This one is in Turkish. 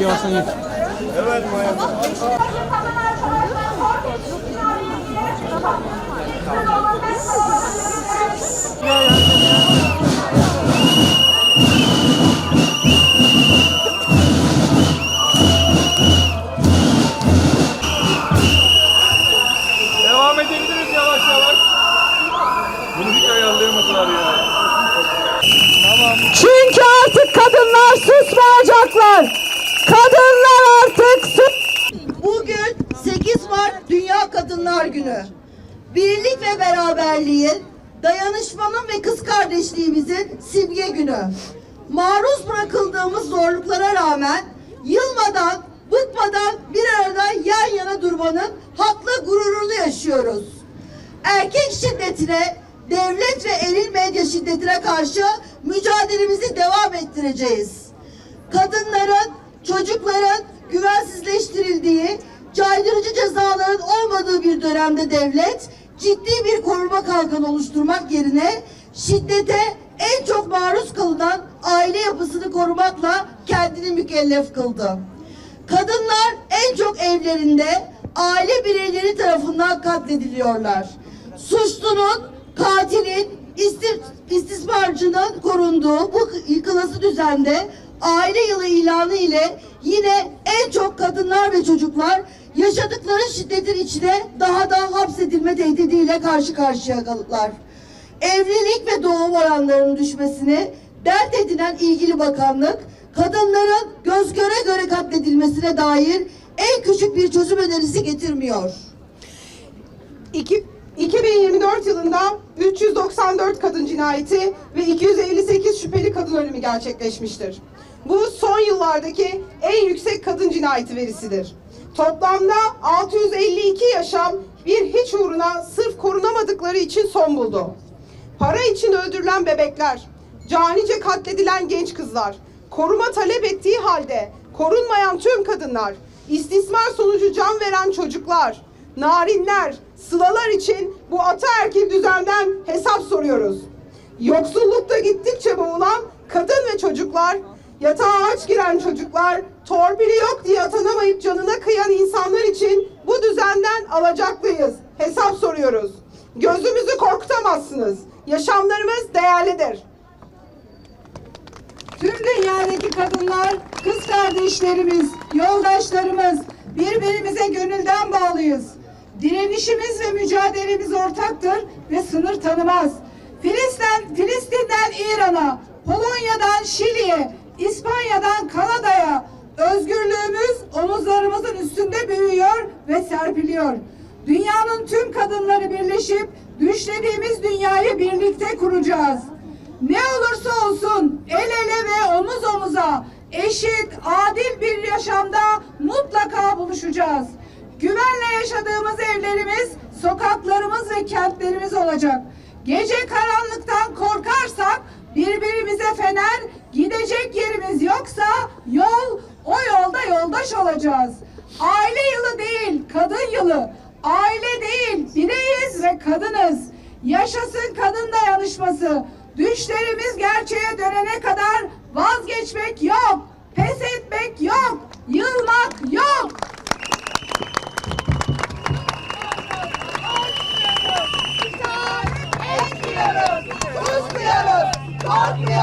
Yavaş yavaştan geç. Devam edebiliriz yavaş yavaş. Bunu hiç ayarlayamadılar ya. Çünkü artık kadınlar susmayacaklar. Kadınlar artık. Bugün 8 Mart Dünya Kadınlar Günü. Birlik ve beraberliğin, dayanışmanın ve kız kardeşliğimizin simge günü. Maruz bırakıldığımız zorluklara rağmen yılmadan, bıkmadan bir arada yan yana durmanın haklı gururunu yaşıyoruz. Erkek şiddetine, devlet ve eril medya şiddetine karşı mücadelemizi devam ettireceğiz kadınların, çocukların güvensizleştirildiği, caydırıcı cezaların olmadığı bir dönemde devlet ciddi bir koruma kalkanı oluşturmak yerine şiddete en çok maruz kalınan aile yapısını korumakla kendini mükellef kıldı. Kadınlar en çok evlerinde aile bireyleri tarafından katlediliyorlar. Suçlunun, katilin, istis- istismarcının korunduğu bu yıkılası düzende aile yılı ilanı ile yine en çok kadınlar ve çocuklar yaşadıkları şiddetin içine daha da hapsedilme tehdidiyle karşı karşıya kalırlar. Evlilik ve doğum oranlarının düşmesini dert edinen ilgili bakanlık kadınların göz göre göre katledilmesine dair en küçük bir çözüm önerisi getirmiyor. İki- 2024 yılında 394 kadın cinayeti ve 258 şüpheli kadın ölümü gerçekleşmiştir. Bu son yıllardaki en yüksek kadın cinayeti verisidir. Toplamda 652 yaşam bir hiç uğruna sırf korunamadıkları için son buldu. Para için öldürülen bebekler, canice katledilen genç kızlar, koruma talep ettiği halde korunmayan tüm kadınlar, istismar sonucu can veren çocuklar, narinler, sılalar için bu ataerkil düzenden hesap soruyoruz. Yoksullukta gittikçe boğulan kadın ve çocuklar, yatağa aç giren çocuklar, torpili yok diye atanamayıp canına kıyan insanlar için bu düzenden alacaklıyız. Hesap soruyoruz. Gözümüzü korkutamazsınız. Yaşamlarımız değerlidir. Tüm dünyadaki kadınlar kız kardeşlerimiz, yoldaşlarımız, birbirimize gönülden bağlıyız. Direnişimiz ve mücadelemiz ortaktır ve sınır tanımaz. Filistin, Filistin'den İran'a, Polonya'dan Şili'ye, İspanya'dan Kanada'ya özgürlüğümüz omuzlarımızın üstünde büyüyor ve serpiliyor. Dünyanın tüm kadınları birleşip düşlediğimiz dünyayı birlikte kuracağız. Ne olursa olsun el ele ve omuz omuza eşit, adil bir yaşamda mutlaka buluşacağız. Güvenle yaşadığımız evlerimiz, sokaklarımız ve kentlerimiz olacak. Gece karanlıktan korkarsak birbirimize fener, gidecek yerimiz yoksa yol, o yolda yoldaş olacağız. Aile yılı değil, kadın yılı. Aile değil, bireyiz ve kadınız. Yaşasın kadın dayanışması. Düşlerimiz gerçeğe dönene kadar vazgeçmek yok. Pes etmek yok. Yılmak yok. Etmiyoruz, susmuyoruz, korkmuyoruz.